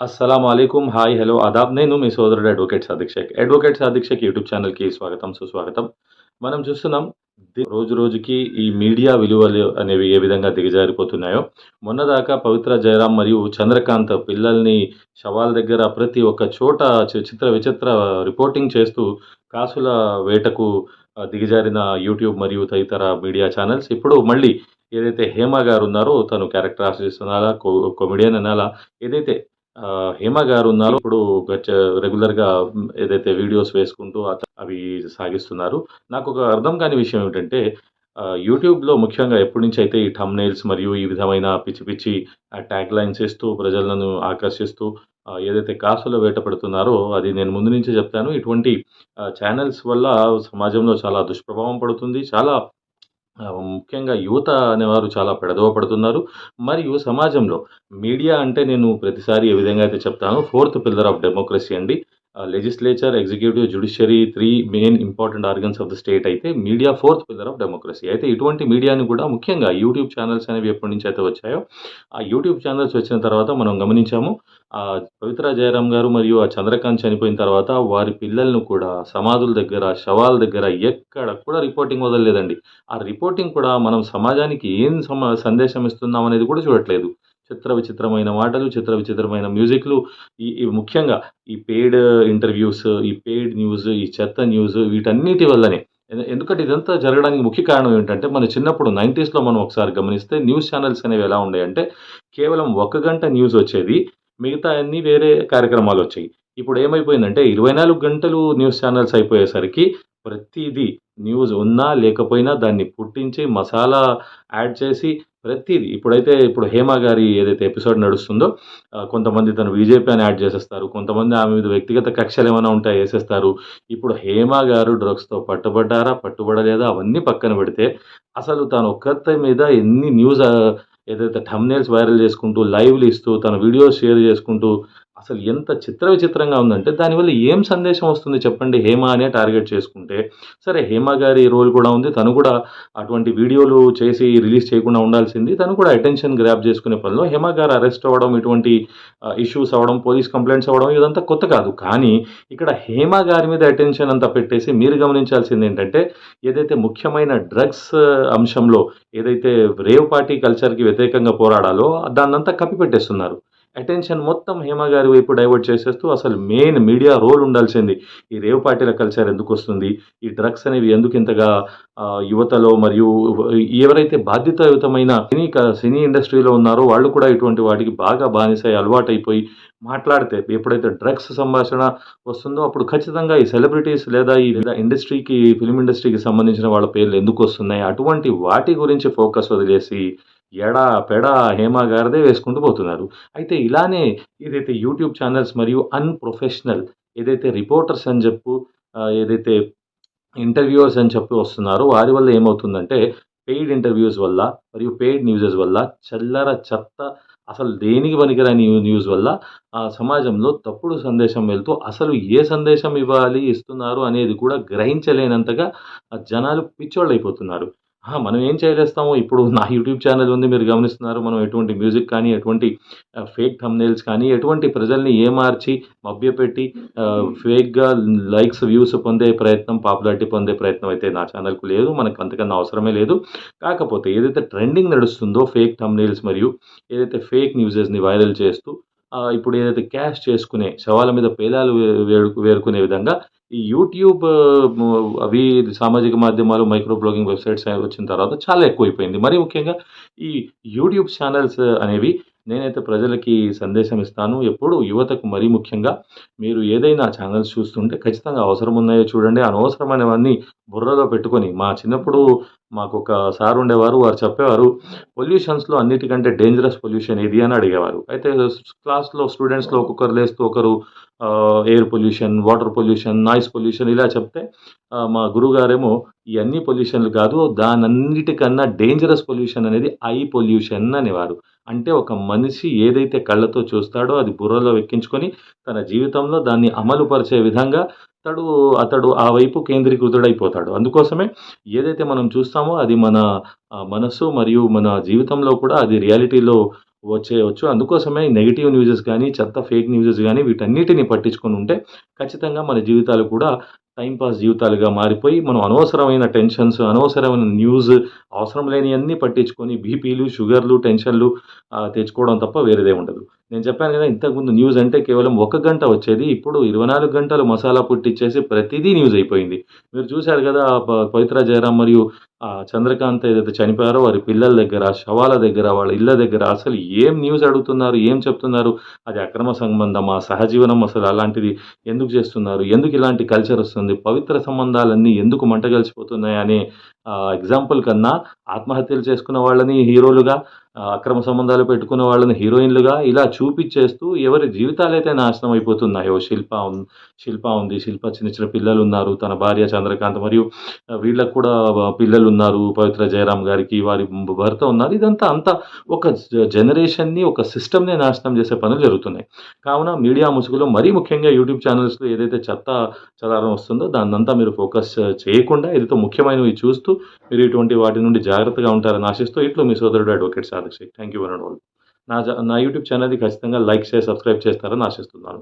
అస్సలం అయికుం hi hello అదాబ్ నేను మీ సోదరుడు advocate Sadiq advocate Sadiq YouTube ఛానల్కి స్వాగతం సుస్వాగతం. మనం చూస్తున్నాం రోజు రోజుకి ఈ మీడియా విలువలు అనేవి ఏ విధంగా దిగజారిపోతున్నాయో. మొన్నదాకా పవిత్ర జయరాం మరియు చంద్రకాంత్ పిల్లల్ని శవాల దగ్గర ప్రతి ఒక్క చోట చి- చిత్ర విచిత్ర రిపోర్టింగ్ చేస్తూ కాసుల వేటకు దిగజారిన యూట్యూబ్ మరియు తదితర మీడియా ఛానల్స్. ఇప్పుడు మళ్ళీ ఏదైతే హేమ గారు ఉన్నారో తను క్యారెక్టర్ ఆర్టిస్ట్ అనాలా కొమెడియన్ అనాలా ఏదైతే హేమ గారు ఉన్నారు. ఇప్పుడు గచ్చ- రెగ్యులర్గా ఏదైతే వీడియోస్ వేసుకుంటూ అవి సాగిస్తున్నారు. నాకు ఒక అర్థం కాని విషయం ఏమిటంటే యూట్యూబ్లో ముఖ్యంగా ఎప్పటి నుంచి అయితే ఈ నెయిల్స్ మరియు ఈ విధమైన పిచ్చి పిచ్చి ట్యాగ్ లైన్స్ ఇస్తూ ప్రజలను ఆకర్షిస్తూ ఏదైతే కాసులో వేటపడుతున్నారో అది నేను ముందు నుంచే చెప్తాను. ఇటువంటి ఛానల్స్ వల్ల సమాజంలో చాలా దుష్ప్రభావం పడుతుంది. చాలా ముఖ్యంగా యువత అనేవారు చాలా పెడదవ పడుతున్నారు. మరియు సమాజంలో మీడియా అంటే నేను ప్రతిసారి ఏ విధంగా అయితే చెప్తాను ఫోర్త్ పిల్లర్ ఆఫ్ డెమోక్రసీ అండి. Legislature executive judiciary three main important organs of the state అయితే media fourth pillar of democracy అయితే ఇటువంటి మీడియాని కూడా ముఖ్యంగా యూట్యూబ్ ఛానల్స్ అనేవి ఎప్పటి నుంచి అయితే వచ్చాయో ఆ యూట్యూబ్ ఛానల్స్ వచ్చిన తర్వాత మనం గమనించాము ఆ పవిత్ర జయరామ్ గారు మరియు ఆ చంద్రకాంత్ చనిపోయిన తర్వాత వారి పిల్లలను కూడా సమాధుల దగ్గర శవాల దగ్గర ఎక్కడ కూడా రిపోర్టింగ్ వదలలేదండి. ఆ రిపోర్టింగ్ కూడా మనం సమాజానికి ఏం సందేశం ఇస్తున్నాం అనేది కూడా చూడట్లేదు. చిత్ర విచిత్రమైన మాటలు చిత్ర విచిత్రమైన మ్యూజిక్లు. ఈ ముఖ్యంగా ఈ పెయిడ్ ఇంటర్వ్యూస్ ఈ పెయిడ్ న్యూస్ ఈ చెత్త న్యూస్ వీటన్నిటి వల్లనే. ఎందుకంటే ఇదంతా జరగడానికి ముఖ్య కారణం ఏంటంటే మన చిన్నప్పుడు నైంటీస్లో మనం ఒకసారి గమనిస్తే న్యూస్ ఛానల్స్ అనేవి ఎలా ఉన్నాయంటే కేవలం ఒక గంట న్యూస్ వచ్చేది మిగతా అన్ని వేరే కార్యక్రమాలు వచ్చాయి. ఇప్పుడు ఏమైపోయిందంటే ఇరవై నాలుగు గంటలు న్యూస్ ఛానల్స్ అయిపోయేసరికి ప్రతిదీ న్యూస్ ఉన్నా లేకపోయినా దాన్ని పుట్టించి మసాలా యాడ్ చేసి ప్రతిదీ ఇప్పుడైతే ఇప్పుడు హేమ గారి ఏదైతే ఎపిసోడ్ నడుస్తుందో కొంతమంది తను బీజేపీ అని యాడ్ చేసేస్తారు కొంతమంది ఆమె మీద వ్యక్తిగత కక్షలు ఏమైనా ఉంటాయి వేసేస్తారు. ఇప్పుడు హేమ గారు డ్రగ్స్తో పట్టుబడ్డారా పట్టుబడలేదా అవన్నీ పక్కన పెడితే అసలు తాను ఒక్కతే మీద ఎన్ని న్యూస్ ఏదైతే థమ్నేల్స్ వైరల్ చేసుకుంటూ లైవ్లు ఇస్తూ తన వీడియోస్ షేర్ చేసుకుంటూ అసలు ఎంత చిత్ర విచిత్రంగా ఉందంటే దానివల్ల ఏం సందేశం వస్తుంది చెప్పండి? హేమ అనే టార్గెట్ చేసుకుంటే. సరే హేమ గారి రోల్ కూడా ఉంది. తను కూడా అటువంటి వీడియోలు చేసి రిలీజ్ చేయకుండా ఉండాల్సింది. తను కూడా అటెన్షన్ గ్రాప్ చేసుకునే పనిలో హేమ గారు అరెస్ట్ అవ్వడం ఇటువంటి ఇష్యూస్ అవ్వడం పోలీస్ కంప్లైంట్స్ అవ్వడం ఇదంతా కొత్త కాదు. కానీ ఇక్కడ హేమ గారి మీద అటెన్షన్ అంతా పెట్టేసి మీరు గమనించాల్సింది ఏంటంటే ఏదైతే ముఖ్యమైన డ్రగ్స్ అంశంలో ఏదైతే రేవ్ పార్టీ కల్చర్కి వ్యతిరేకంగా పోరాడాలో దాన్నంతా కప్పిపెట్టేస్తున్నారు. అటెన్షన్ మొత్తం హేమ గారి వైపు డైవర్ట్ చేసేస్తూ అసలు మెయిన్ మీడియా రోల్ ఉండాల్సింది. ఈ రేవ్ పార్టీల కల్చర్ ఎందుకు వస్తుంది? ఈ డ్రగ్స్ అనేవి ఎందుకు ఇంతగా యువతలో మరియు ఎవరైతే బాధ్యతాయుతమైన సినీ సినీ ఇండస్ట్రీలో ఉన్నారో వాళ్ళు కూడా ఇటువంటి వాటికి బాగా బానిసై అలవాటైపోయి మాట్లాడితే ఎప్పుడైతే డ్రగ్స్ సంభాషణ వస్తుందో అప్పుడు ఖచ్చితంగా ఈ సెలబ్రిటీస్ లేదా ఈ లేదా ఇండస్ట్రీకి ఫిలిం ఇండస్ట్రీకి సంబంధించిన వాళ్ళ పేర్లు ఎందుకు వస్తున్నాయి? అటువంటి వాటి గురించి ఫోకస్ వదిలేసి ఎడా పెడ హేమ గారిదే వేసుకుంటూ పోతున్నారు. అయితే ఇలానే ఏదైతే యూట్యూబ్ ఛానల్స్ మరియు అన్ప్రొఫెషనల్ ఏదైతే రిపోర్టర్స్ అని చెప్పు ఏదైతే ఇంటర్వ్యూవర్స్ అని చెప్పి వస్తున్నారో వారి వల్ల ఏమవుతుందంటే పెయిడ్ ఇంటర్వ్యూస్ వల్ల మరియు పెయిడ్ న్యూసెస్ వల్ల చల్లర చెత్త అసలు దేనికి పనికిరాని న్యూస్ వల్ల ఆ సమాజంలో తప్పుడు సందేశం వెళ్తూ అసలు ఏ సందేశం ఇవ్వాలి ఇస్తున్నారు అనేది కూడా గ్రహించలేనంతగా జనాలు పిచ్చోళ్ళు అయిపోతున్నారు మనం ఏం చేయలేస్తాము? ఇప్పుడు నా యూట్యూబ్ ఛానల్ ఉంది మీరు గమనిస్తున్నారు. మనం ఎటువంటి మ్యూజిక్ కానీ ఎటువంటి ఫేక్ థంబ్నైల్స్ కానీ ఎటువంటి ప్రజల్ని ఏమార్చి మభ్యపెట్టి ఫేక్గా లైక్స్ వ్యూస్ పొందే ప్రయత్నం పాపులారిటీ పొందే ప్రయత్నం అయితే నా ఛానల్కు లేదు. మనకు అంతకన్నా అవసరమే లేదు. కాకపోతే ఏదైతే ట్రెండింగ్ నడుస్తుందో ఫేక్ థంబ్నైల్స్ మరియు ఏదైతే ఫేక్ న్యూజెస్ని వైరల్ చేస్తూ ఇప్పుడు ఏదైతే క్యాష్ చేసుకునే శవాల మీద పేలాలు వే- వేరుకునే విధంగా ఈ యూట్యూబ్ అవి సామాజిక మాధ్యమాలు మైక్రో బ్లాగింగ్ వెబ్సైట్స్ వచ్చిన తర్వాత చాలా ఎక్కువైపోయింది. మరి ముఖ్యంగా ఈ యూట్యూబ్ ఛానల్స్ అనేవి నేనైతే ప్రజలకి సందేశం ఇస్తాను. ఎప్పుడు యువతకు మరీ ముఖ్యంగా మీరు ఏదైనా ఛానల్స్ చూస్తుంటే ఖచ్చితంగా అవసరం ఉన్నాయో చూడండి. అనవసరమైనవన్నీ బుర్రలో పెట్టుకొని మా చిన్నప్పుడు మాకు ఒక సార్ ఉండేవారు వారు చెప్పేవారు పొల్యూషన్స్లో అన్నిటికంటే డేంజరస్ పొల్యూషన్ ఏది? అని అడిగేవారు. అయితే క్లాస్లో స్టూడెంట్స్లో ఒక్కొక్కరు లేస్తూ ఒకరు air pollution water pollution noise pollution ఇలా చెప్తే మా గురుగారేమో ఈ అన్ని పొల్యూషన్లు కాదు దానన్నిటికన్నా డేంజరస్ పొల్యూషన్ అనేది ఐ పొల్యూషన్ అనేవారు. అంటే ఒక మనిషి ఏదైతే కళ్ళతో చూస్తాడో అది బుర్రలో ఎక్కించుకొని తన జీవితంలో దాన్ని అమలు పరిచే విధంగా అతడు అతడు ఆ వైపు కేంద్రీకృతుడైపోతాడు అందుకోసమే ఏదైతే మనం చూస్తామో అది మన మనస్సు మరియు మన జీవితంలో కూడా అది రియాలిటీలో వచ్చేయొచ్చు. అందుకోసమే నెగిటివ్ న్యూజెస్ కానీ చెత్త ఫేక్ న్యూజెస్ కానీ వీటన్నిటిని పట్టించుకొని ఉంటే ఖచ్చితంగా మన జీవితాలు కూడా టైంపాస్ జీవితాలుగా మారిపోయి, మనం అనవసరమైన టెన్షన్స్, అనవసరమైన న్యూస్, అవసరం లేనివన్నీ పట్టించుకొని బీపీలు, షుగర్‌లు, టెన్షన్‌లు తెచ్చుకోవడం తప్ప వేరేదేం ఉండదు. నేను చెప్పాను కదా ఇంతకుముందు న్యూస్ అంటే కేవలం ఒక గంట వచ్చేది. ఇప్పుడు 24 గంటలు మసాలా పుట్టిచ్చేసి ప్రతిదీ న్యూస్ అయిపోయింది. మీరు చూశారు కదా పవిత్ర జయరాం మరియు చంద్రకాంత్ ఏదైతే చనిపోయారో వారి పిల్లల దగ్గర, శవాల దగ్గర, వాళ్ళ ఇళ్ళ దగ్గర అసలు ఏం న్యూస్ అడుగుతున్నారు? ఏం చెప్తున్నారు? అది అక్రమ సంబంధమా? సహజీవనం అసలు అలాంటిది ఎందుకు చేస్తున్నారు? ఎందుకు ఇలాంటి కల్చర్ వస్తుంది? పవిత్ర సంబంధాలన్నీ ఎందుకు మంట కలిసిపోతున్నాయి అనే ఎగ్జాంపుల్ కన్నా ఆత్మహత్యలు చేసుకున్న వాళ్ళని హీరోలుగా, అక్రమ సంబంధాలు పెట్టుకున్న వాళ్ళని హీరోయిన్‌లుగా ఇలా చూపిచ్చేస్తూ ఎవరి జీవితాలైతే నాశనం అయిపోతున్నాయో శిల్ప శిల్ప ఉంది. శిల్ప చిన్న చిన్న పిల్లలు ఉన్నారు తన భార్య చంద్రకాంత్ మరియు వీళ్ళకు కూడా పిల్లలు ఉన్నారు పవిత్ర జయరాం గారికి వారి భర్త ఉన్నారు. ఇదంతా అంతా ఒక జనరేషన్‌ని, ఒక సిస్టమ్‌నే నాశనం చేసే పనులు జరుగుతున్నాయి. కావున మీడియా ముసుగులో మరీ ముఖ్యంగా యూట్యూబ్ ఛానల్స్‌లో ఏదైతే చెత్త చదారం వస్తుందో దాన్నంతా మీరు ఫోకస్ చేయకుండా ఏదైతే ముఖ్యమైనవి చూస్తూ మీరు ఇటువంటి వాటి నుండి జాగ్రత్తగా ఉంటారని ఆశిస్తూ ఇట్లు మీ సోదరుడు advocate Sadiq Shaikh. Thank you one and all. నా నా యూట్యూబ్ ఛానల్‌ని ఖచ్చితంగా లైక్, చేసి సబ్స్క్రైబ్ చేస్తారని ఆశిస్తున్నాను.